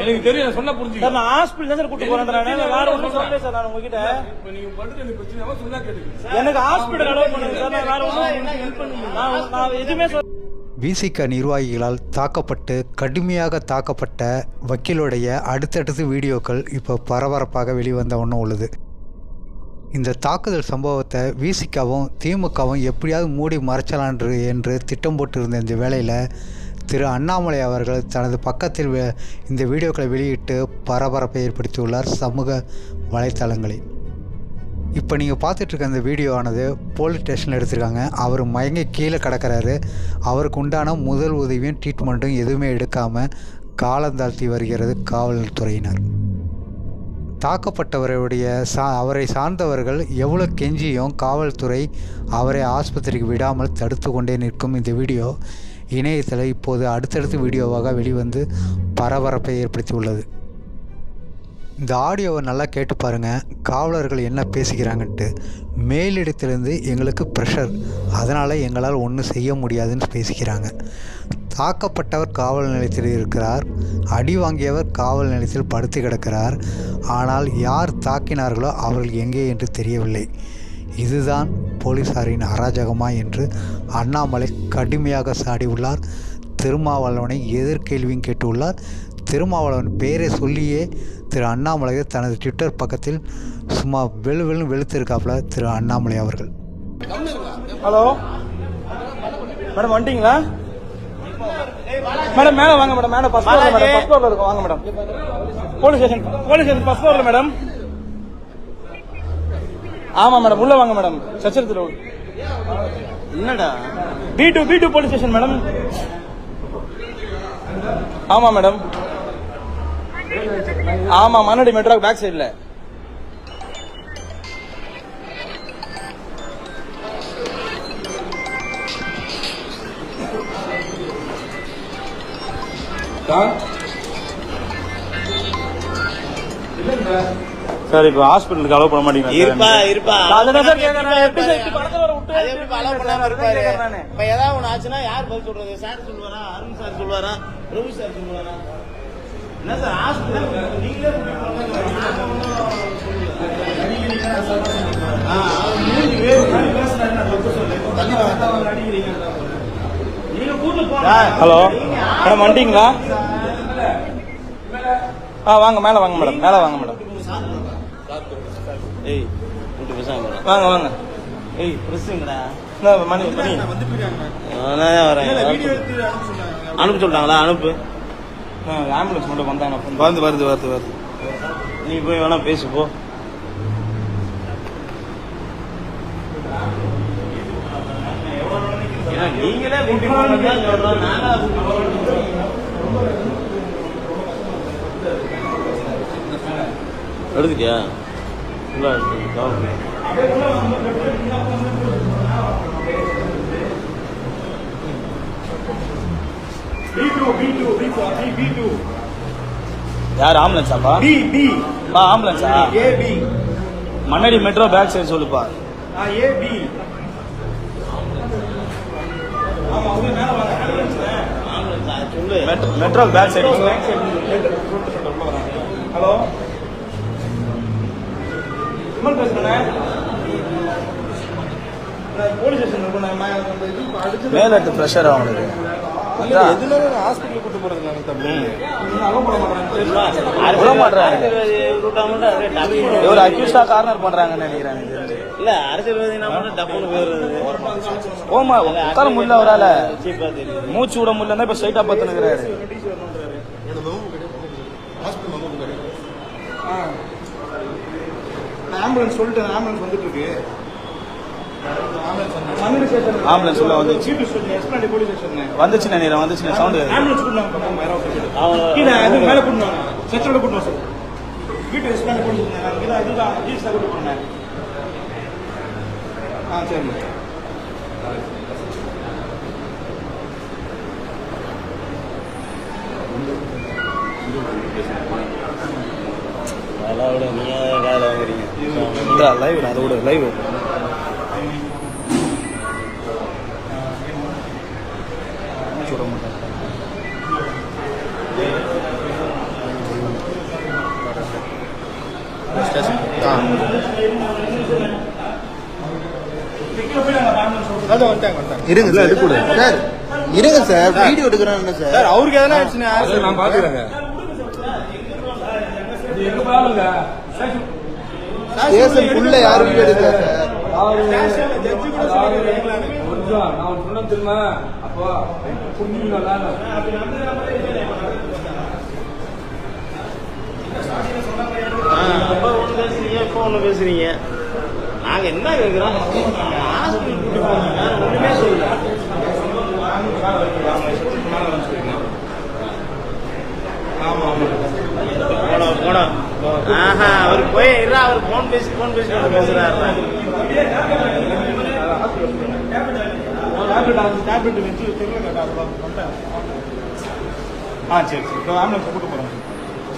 எனக்கு தெரியும் நான் சொன்னா புரிஞ்சுக்க. சார் நான் ஹாஸ்பிட்டல் தான் சார் கூட்டு போறேன் நான் வேற ஒன்றும் சொல்லல சார் நான் உங்ககிட்ட. இப்ப நீங்க பண்றது எனக்கு பிரச்சனை சொன்னா கேட்டுக்கு. எனக்கு ஹாஸ்பிட்டல் அலோவ் பண்ணுங்க சார் நான் வேற ஒன்றும் நான் நான் எதுவுமே சொல்ல விசிக நிர்வாகிகளால் தாக்கப்பட்டு கடுமையாக தாக்கப்பட்ட வக்கீலுடைய அடுத்தடுத்து வீடியோக்கள் இப்போ பரபரப்பாக வெளிவந்த ஒன்றும் உள்ளது. இந்த தாக்குதல் சம்பவத்தை விசிகாவும் திமுகவும் எப்படியாவது மூடி மறைச்சலான்று என்று திட்டம் போட்டிருந்த இந்த வேளையில் திரு அண்ணாமலை அவர்கள் தனது பக்கத்தில் இந்த வீடியோக்களை வெளியிட்டு பரபரப்பை ஏற்படுத்தியுள்ளார் சமூக வலைத்தளங்களில் இப்போ நீங்கள் பார்த்துட்ருக்க அந்த வீடியோவானது போலீஸ் ஸ்டேஷனில் எடுத்திருக்காங்க. அவர் மயங்கி கீழே கிடக்கிறாரு. அவருக்கு உண்டான முதல் உதவியும் ட்ரீட்மெண்ட்டும் எதுவுமே எடுக்காமல் காலந்தாழ்த்தி வருகிறது காவல்துறையினர். தாக்கப்பட்டவருடைய சா அவரை சார்ந்தவர்கள் எவ்வளோ கெஞ்சியும் காவல்துறை அவரை ஆஸ்பத்திரிக்கு விடாமல் தடுத்து கொண்டே நிற்கும் இந்த வீடியோ. இணையத்தில் இப்போது அடுத்தடுத்து வீடியோவாக வெளிவந்து பரபரப்பை ஏற்படுத்தியுள்ளது. இந்த ஆடியோவை நல்லா கேட்டு பாருங்கள் காவலர்கள் என்ன பேசிக்கிறாங்கன்ட்டு மேலிடத்திலிருந்து எங்களுக்கு ப்ரெஷர் அதனால் எங்களால் ஒன்றும் செய்ய முடியாதுன்னு பேசிக்கிறாங்க தாக்கப்பட்டவர் காவல் நிலையத்தில் இருக்கிறார். அடி வாங்கியவர் காவல் நிலையத்தில் படுத்து கிடக்கிறார். ஆனால் யார் தாக்கினார்களோ அவர்கள் எங்கே என்று தெரியவில்லை. இதுதான் போலீசாரின் அராஜகமா என்று அண்ணாமலை கடுமையாக சாடியுள்ளார். திருமாவளவனை எதிர்கேள்வியும் கேட்டுள்ளார். திருமாவளவன் பெயரை சொல்லியே திரு அண்ணாமலை தனது ட்விட்டர் பக்கத்தில் சும்மா வெளு வெளு வெளுத்திருக்காப்புல திரு அண்ணாமலை அவர்கள். ஹலோ? மேடம் வந்துட்டீங்களா? மேடம் மேல வாங்க மேடம் மேல மேடம் ஃபர்ஸ்ட் ஃப்ளோர்ல இருக்கும். வாங்க madam. Police station police station first ஃப்ளோர்ல மேடம். ஆமா மேடம் உள்ள வாங்க மேடம் சச்சரத்துல என்னடா? P two P two police station madam ஆமா மேடம் ஆமா மண்ணடி மெட்ரோ பேக் சைடுல சார் இப்போ ஹாஸ்பிட்டலுக்கு அலோவ் பண்ண மாட்டீங்களா இருப்பா இருப்பா. அதுதான் சார் கேக்குறேன். எப்படி சார் இப்படி படத்தை வர விட்டு அது எப்படி allow பண்ணாம அதுதான் இருப்பாரு? கேக்குறேன் நானு. இப்ப ஏதாவது ஒண்ணு ஆச்சுன்னா யார் பதில் சொல்றது? சார் சொல்லுவாரா? அருண் சார் சொல்லுவாரா? ரவி சார் சொல்லுவாரா? என்ன சார் ஹாஸ்பிட்டல் நீங்களே. ஹலோ. மேடம் வந்துட்டீங்களா ஆ வாங்க மேல வாங்க மேடம். மேல வாங்க மேடம். ஏய் கூட்டு பேசாம. வாங்க வாங்க. ஏய் இந்தா, மணி மணி நான் வரேன்? அனுப்ப சொல்லிட்டாங்களா அனுப்பு ஆம்புலன்ஸ் மட்டும் வந்தாங்க வருது வருது வருது வருது. நீ போய் வேணா பேசு போ. ஏன்னா, நீங்களே கூட்டி தான் சொல்றோம் நாங்களா கூட்டி போகணும் எடுத்துட்டியா? உள்ள இருக்கு. கவனம். யார் ஆம்புலன்ஸாப்பா பி பி பா ஆம்புலன்ஸா ஏ P Mannady metro back side சொல்லுப்பா ஏ P metro back side hello Vimal பேசுறேன் போலீஸ் ஸ்டேஷன் இருக்கேன் மேல எடுத்து ப்ரெஷர் அவனுக்கு. இல்ல கார்னர் பண்றாங்கன்னு நினைக்கிறேன் ஓமா உட்கார முடியல அவரால. மூச்சு விட முடியல இப்ப ஸ்ட்ரைட்டா பத்துனுக்குறாரு. ஆம்புலன்ஸ் சொல்லிட்டு ஆம்புலன்ஸ் வந்துட்டு இருக்கு ஆம்புலன்ஸ் உள்ள வந்துச்சு. வந்துச்சு நினைக்கிறேன் வந்துச்சு சவுண்ட். ஆம்புலன்ஸ் கூட்டு வாங்க பக்கம் வேற ஒருத்தர் அவங்க கீழே அது மேல கூட்டு வாங்க. சர்ச்சோட கூட்டு வாங்க சார் வீட்டு எஸ்பிளாண்டி ஸ்டேஷன் இதான் இதுதான் ஜீஸ் தான் கூட்டு போனேன் ஆ சரி அதெல்லாம் விட நீங்க காலையில் வாங்குறீங்க லைவ் அதோட லைவ் சொல்ல மாட்டேன் இருங்க சார். சார் இருங்க சார். வீடியோ எடுக்கிறான் என்ன சார் அவருக்கு எதனா நான் பாத்துக்கிறேங்க. ஸ்டேஷன் உள்ள யாரும் எடுக்கல நான் சொன்ன தெரியுமா? அப்போ அப்ப ஒண்ணு பேசுறீங்க நாங்க என்ன கேட்கிறோம் ஹாஸ்பிட்டல் கூட்டி வேற ஒண்ணுமே சொல்லல. போனோம் போனோம் ஆஹா. அவர் போய் இருா அவர் போன் பேசி போன் பேசி பேசுறாரு. டேப்லெட் டேப்லெட் வச்சு தெரியல கேட்டா ஆ சரி சரி. இப்போ ஆம்புலன்ஸ் கூட்டு போகிறோம்